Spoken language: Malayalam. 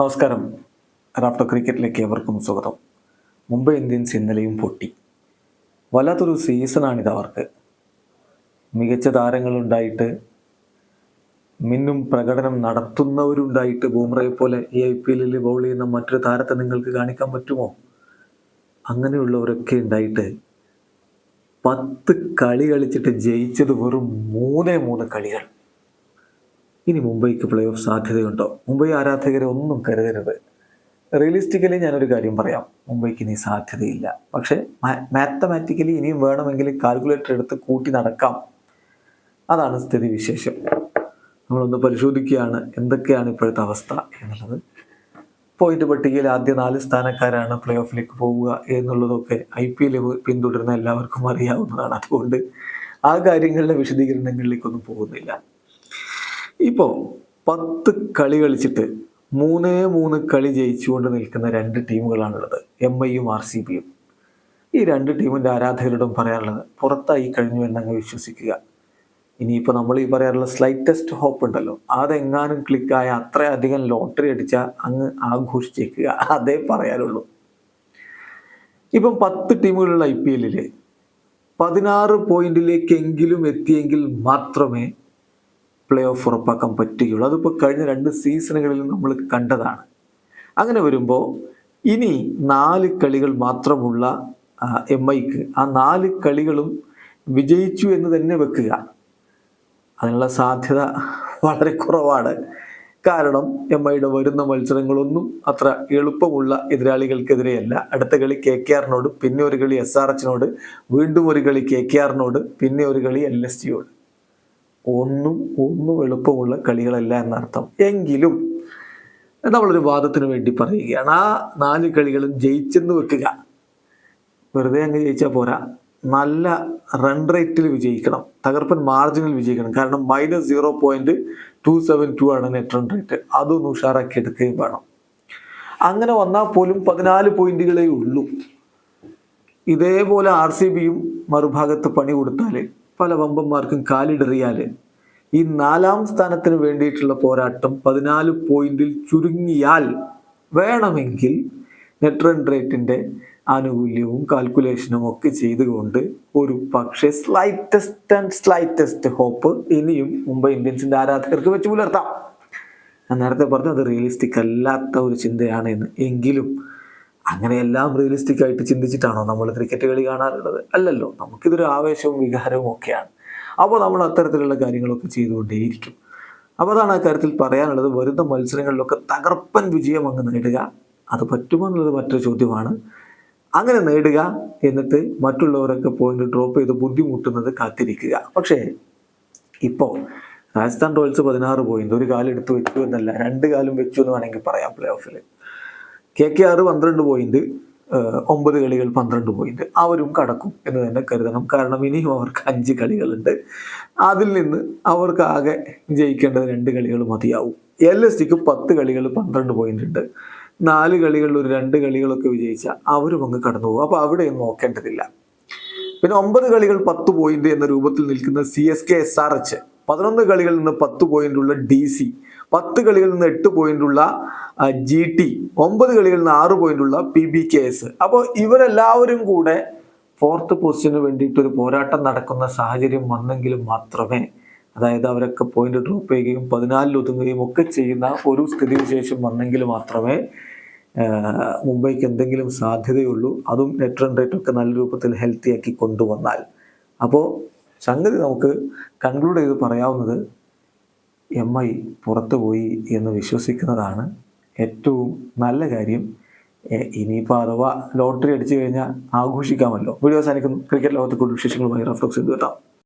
നമസ്കാരം. റാഫ്റ്റർ ക്രിക്കറ്റിലേക്ക് എവർക്കും സ്വാഗതം. മുംബൈ ഇന്ത്യൻസ് ഇന്നലെയും പൊട്ടി. വല്ലാത്തൊരു സീസണാണിത് അവർക്ക്. മികച്ച താരങ്ങളുണ്ടായിട്ട് മിന്നും പ്രകടനം നടത്തുന്നവരുണ്ടായിട്ട് ബൂമ്രയെ പോലെ ഈ ഐ പി എല്ലിൽ ബൗൾ ചെയ്യുന്ന മറ്റൊരു താരത്തെ നിങ്ങൾക്ക് കാണിക്കാൻ പറ്റുമോ? അങ്ങനെയുള്ളവരൊക്കെ ഉണ്ടായിട്ട് പത്ത് കളി കളിച്ചിട്ട് ജയിച്ചത് വെറും മൂന്നേ മൂന്ന് കളികൾ. ഇനി മുംബൈക്ക് പ്ലേ ഓഫ് സാധ്യതയുണ്ടോ? മുംബൈ ആരാധകരെ ഒന്നും കരുതരുത്. റിയലിസ്റ്റിക്കലി ഞാനൊരു കാര്യം പറയാം. മുംബൈക്ക് ഇനി സാധ്യതയില്ല. പക്ഷേ മാത്തമാറ്റിക്കലി ഇനിയും വേണമെങ്കിൽ കാൽക്കുലേറ്റർ എടുത്ത് കൂട്ടി നടക്കാം. അതാണ് സ്ഥിതി വിശേഷം നമ്മളൊന്ന് പരിശോധിക്കുകയാണ് എന്തൊക്കെയാണ് ഇപ്പോഴത്തെ അവസ്ഥ എന്നുള്ളത്. പോയിന്റ് പട്ടികയിൽ ആദ്യ നാല് സ്ഥാനക്കാരാണ് പ്ലേ ഓഫിലേക്ക് പോവുക എന്നുള്ളതൊക്കെ ഐ പി എൽ പിന്തുടരുന്ന എല്ലാവർക്കും അറിയാവുന്നതാണ്. അതുകൊണ്ട് ആ കാര്യങ്ങളുടെ വിശദീകരണങ്ങളിലേക്കൊന്നും പോകുന്നില്ല. ഇപ്പോൾ പത്ത് കളി കളിച്ചിട്ട് മൂന്നേ മൂന്ന് കളി ജയിച്ചുകൊണ്ട് നിൽക്കുന്ന രണ്ട് ടീമുകളാണുള്ളത്. എം ഐയും ആർ സി ബിയും ഈ രണ്ട് ടീമിന്റെ ആരാധകരോടും പറയാനുള്ളത് പുറത്തായി കഴിഞ്ഞു എന്നങ്ങ് വിശ്വസിക്കുക. ഇനിയിപ്പോൾ നമ്മൾ ഈ പറയാറുള്ള സ്ലൈറ്റസ്റ്റ് ഹോപ്പ് ഉണ്ടല്ലോ. അതെങ്ങാനും ക്ലിക്കായ അത്രയധികം ലോട്ടറി അടിച്ചാൽ അങ്ങ് ആഘോഷിച്ചേക്കുക. അതേ പറയാനുള്ളൂ. ഇപ്പം പത്ത് ടീമുകളുള്ള ഐ പി എല്ലിൽ പതിനാറ് പോയിന്റിലേക്കെങ്കിലും എത്തിയെങ്കിൽ മാത്രമേ പ്ലേ ഓഫ് ഉറപ്പാക്കാൻ പറ്റുകയുള്ളൂ. അതിപ്പോൾ കഴിഞ്ഞ രണ്ട് സീസണുകളിൽ നമ്മൾ കണ്ടതാണ്. അങ്ങനെ വരുമ്പോൾ ഇനി നാല് കളികൾ മാത്രമുള്ള എം ഐക്ക് ആ നാല് കളികളും വിജയിച്ചു എന്ന് തന്നെ വെക്കുക. അതിനുള്ള സാധ്യത വളരെ കുറവാണ്. കാരണം എം ഐയുടെ വരുന്ന മത്സരങ്ങളൊന്നും അത്ര എളുപ്പമുള്ള എതിരാളികൾക്കെതിരെയല്ല. അടുത്ത കളി കെ കെ ആറിനോട് പിന്നെ ഒരു കളി എസ് ആർ എച്ചിനോട് വീണ്ടും ഒരു കളി കെ കെ ആറിനോട് പിന്നെ ഒരു കളി എൽ എസ് ജിയോട് ഒന്നും ഒന്നും എളുപ്പമുള്ള കളികളല്ല എന്നർത്ഥം. എങ്കിലും നമ്മളൊരു വാദത്തിന് വേണ്ടി പറയുകയാണ്. ആ നാല് കളികളും ജയിച്ചെന്ന് വെക്കുക. വെറുതെ അങ്ങ് ജയിച്ചാൽ പോരാ. നല്ല റൺ റേറ്റിൽ വിജയിക്കണം. തകർപ്പൻ മാർജിനിൽ വിജയിക്കണം. കാരണം minus zero point two seven two ആണ് നെറ്റ് റൺ റേറ്റ് അതൊന്ന് ഉഷാറാക്കി എടുക്കുകയും വേണം. അങ്ങനെ വന്നാൽ പോലും പതിനാല് പോയിന്റുകളേ ഉള്ളൂ. ഇതേപോലെ ആർ സി ബിയും മറുഭാഗത്ത് പണി കൊടുത്താൽ പല വമ്പന്മാർക്കും കാലിടറിയാൽ ഈ നാലാം സ്ഥാനത്തിന് വേണ്ടിയിട്ടുള്ള പോരാട്ടം പതിനാല് പോയിന്റിൽ ചുരുങ്ങിയാൽ വേണമെങ്കിൽ നെറ്റ് റൺ റേറ്റിന്റെ ആനുകൂല്യവും കാൽക്കുലേഷനും ഒക്കെ ചെയ്തുകൊണ്ട് ഒരു പക്ഷേ സ്ലൈറ്റസ്റ്റ് ആൻഡ് സ്ലൈറ്റസ്റ്റ് ഹോപ്പ് ഇനിയും മുംബൈ ഇന്ത്യൻസിന്റെ ആരാധകർക്ക് വെച്ച് പുലർത്താം. ഞാൻ നേരത്തെ പറഞ്ഞു അത് റിയലിസ്റ്റിക് അല്ലാത്ത ഒരു ചിന്തയാണ് എന്ന്. എങ്കിലും അങ്ങനെയെല്ലാം റിയലിസ്റ്റിക് ആയിട്ട് ചിന്തിച്ചിട്ടാണോ നമ്മൾ ക്രിക്കറ്റ് കളി കാണാറുള്ളത്? അല്ലല്ലോ നമുക്കിതൊരു ആവേശവും വികാരവും ഒക്കെയാണ്. അപ്പോൾ നമ്മൾ അത്തരത്തിലുള്ള കാര്യങ്ങളൊക്കെ ചെയ്തുകൊണ്ടേയിരിക്കും. അപ്പോൾ അതാണ് ആ കാര്യത്തിൽ പറയാനുള്ളത്. വരുന്ന മത്സരങ്ങളിലൊക്കെ തകർപ്പൻ വിജയം അങ്ങ് നേടുക. അത് പറ്റുമോ എന്നുള്ളത് മറ്റൊരു ചോദ്യമാണ്. അങ്ങനെ നേടുക എന്നിട്ട് മറ്റുള്ളവരൊക്കെ പോയിന്റ് ഡ്രോപ്പ് ചെയ്ത് ബുദ്ധിമുട്ടുന്നത് കാത്തിരിക്കുക. പക്ഷേ ഇപ്പോൾ രാജസ്ഥാൻ റോയൽസ് പതിനാറ് പോയിന്റ് ഒരു കാലെടുത്ത് വെച്ചു എന്നല്ല രണ്ട് കാലം വെച്ചു എന്ന് വേണമെങ്കിൽ പറയാം പ്ലേ ഓഫിൽ കെ കെ ആർ പന്ത്രണ്ട് പോയിന്റ് ഒമ്പത് കളികൾ പന്ത്രണ്ട് പോയിന്റ് അവരും കടക്കും എന്ന് തന്നെ കരുതണം. കാരണം ഇനിയും അവർക്ക് അഞ്ച് കളികളുണ്ട്. അതിൽ നിന്ന് അവർക്ക് ആകെ ജയിക്കേണ്ടത് രണ്ട് കളികൾ മതിയാവും. എൽ എസ് ടിക്ക് പത്ത് കളികൾ പന്ത്രണ്ട് പോയിന്റ് ഉണ്ട്. നാല് കളികളിൽ ഒരു രണ്ട് കളികളൊക്കെ വിജയിച്ചാൽ അവരും അങ്ങ് കടന്നു പോകും. അപ്പോൾ അവിടെയൊന്നും നോക്കേണ്ടതില്ല. പിന്നെ ഒമ്പത് കളികൾ പത്ത് പോയിന്റ് എന്ന രൂപത്തിൽ നിൽക്കുന്ന C S K S R H പതിനൊന്ന് കളികളിൽ നിന്ന് പത്ത് പോയിന്റ് ഉള്ള ഡി സി പത്ത് കളികളിൽ നിന്ന് എട്ട് പോയിന്റ് ഉള്ള ജി ടി ഒമ്പത് കളികളിൽ നിന്ന് ആറ് പോയിന്റ് ഉള്ള പി ബി കെ എസ് അപ്പോൾ ഇവരെല്ലാവരും കൂടെ ഫോർത്ത് പൊസിഷന് വേണ്ടിയിട്ട് ഒരു പോരാട്ടം നടക്കുന്ന സാഹചര്യം വന്നെങ്കിലും മാത്രമേ അതായത് അവരൊക്കെ പോയിന്റ് ഡ്രോപ്പ് ചെയ്യുകയും പതിനാലിൽ ഒതുങ്ങുകയും ഒക്കെ ചെയ്യുന്ന ഒരു സ്ഥിതിവിശേഷം വന്നെങ്കിൽ മാത്രമേ മുംബൈക്ക് എന്തെങ്കിലും സാധ്യതയുള്ളൂ. അതും നെറ്റ് റൺ റേറ്റ് ഒക്കെ നല്ല രൂപത്തിൽ ഹെൽത്തി ആക്കി കൊണ്ടുവന്നാൽ. അപ്പോൾ സംഗതി നമുക്ക് കൺക്ലൂഡ് ചെയ്ത് പറയാവുന്നത് എം ഐ പുറത്തു പോയി എന്ന് വിശ്വസിക്കുന്നതാണ് ഏറ്റവും നല്ല കാര്യം. ഇനിയിപ്പോൾ അഥവാ ലോട്ടറി അടിച്ചു കഴിഞ്ഞാൽ ആഘോഷിക്കാമല്ലോ. വീഡിയോ അവസാനിക്കുന്നു. ക്രിക്കറ്റ് ലോകത്തെ കൂടുതൽ വിശേഷങ്ങളുമായി റഫ്ലോക്സ് കേട്ടോ